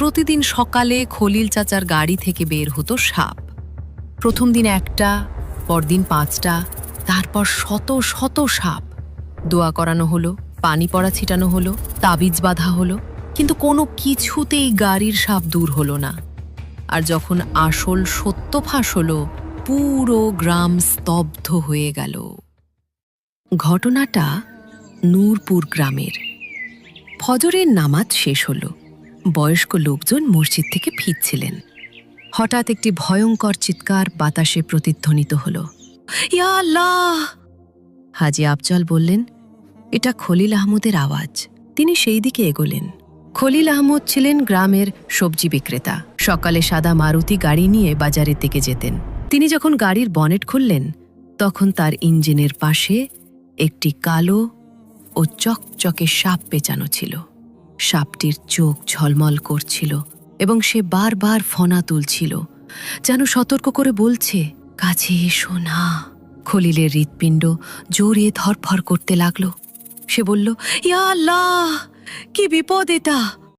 প্রতিদিন সকালে খলিল চাচার গাড়ি থেকে বের হতো সাপ। প্রথম দিন একটা, পরদিন পাঁচটা, তারপর শত শত সাপ। দোয়া করানো হলো, পানি পড়া ছিটানো হলো, তাবিজ বাঁধা হলো, কিন্তু কোনো কিছুতেই গাড়ির সাপ দূর হলো না। আর যখন আসল সত্য ফাঁস হলো, পুরো গ্রাম স্তব্ধ হয়ে গেল। ঘটনাটা নূরপুর গ্রামের। ফজরের নামাজ শেষ হলো। বয়স্ক লোকজন মসজিদ থেকে ফিরছিলেন। হঠাৎ একটি ভয়ঙ্কর চিৎকার বাতাসে প্রতিধ্বনিত হল। হাজি আফজল বললেন, এটা খলিল আহমদের আওয়াজ। তিনি সেই দিকে এগোলেন। খলিল আহমদ ছিলেন গ্রামের সবজি বিক্রেতা। সকালে সাদা মারুতি গাড়ি নিয়ে বাজারের দিকে যেতেন। তিনি যখন গাড়ির বনেট খুললেন, তখন তার ইঞ্জিনের পাশে একটি কালো ও চকচকে সাপ পেঁচানো ছিল। সাপটির চোখ ঝলমল করছিল এবং সে বারবার ফনা তুলছিল, যেন সতর্ক করে বলছে, কাছে এসো না। খলিলের হৃৎপিণ্ড জোরে ধরফর করতে লাগল। সে বলল, ইয়া আল্লাহ, কি বিপদ এটা!